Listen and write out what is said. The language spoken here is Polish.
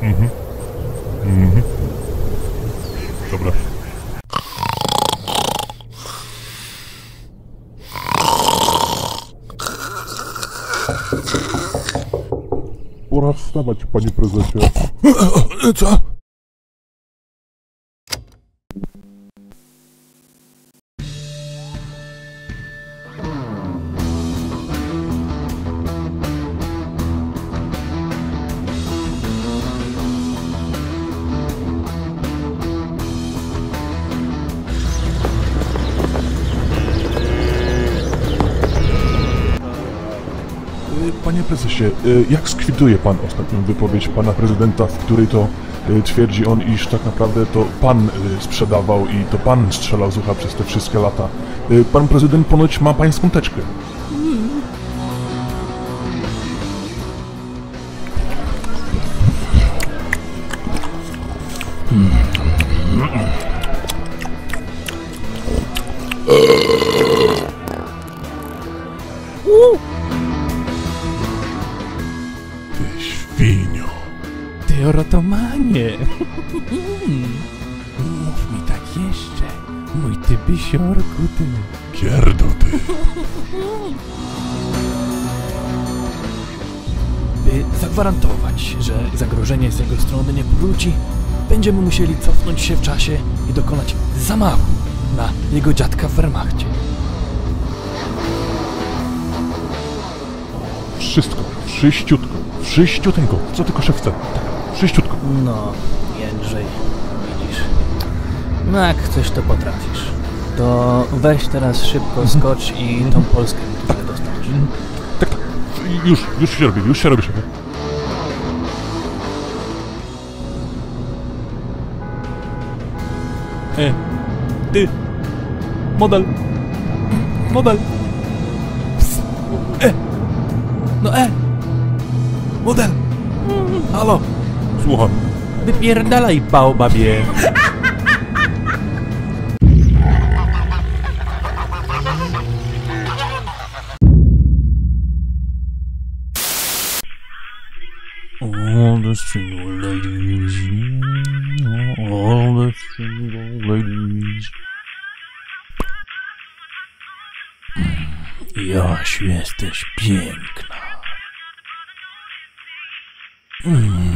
Угу. Угу. Dobra. Пора вставать, пани произошел. Э, э, э, это... Panie prezesie, y, jak skwituje pan ostatnią wypowiedź pana prezydenta, w której to y, twierdzi on, iż tak naprawdę to pan y, sprzedawał i to pan strzelał z ucha przez te wszystkie lata? Pan prezydent ponoć ma pańską teczkę. Ty świnio. Ty orotomanie! Mów mi tak jeszcze, mój ty bysiorku ty. Pierdo ty. By zagwarantować, że zagrożenie z jego strony nie powróci, będziemy musieli cofnąć się w czasie i dokonać zamachu na jego dziadka w Wehrmachcie. Wszystko, wszyściutko, wszyściuteńko, co tylko szef chce. Tak, wszyściutko. No, Jędrzej, widzisz. No jak coś to potrafisz. To weź teraz szybko skocz i tą Polskę tutaj dostarcz. Tak, tak, już, już się robi, już się robi szefie. E, ty, model, model. Ps, E, no e, model. Halo, Słucham. wypierdalaj baobabie. All the single ladies, all the single ladies. Jasiu, jesteś piękna. Mm.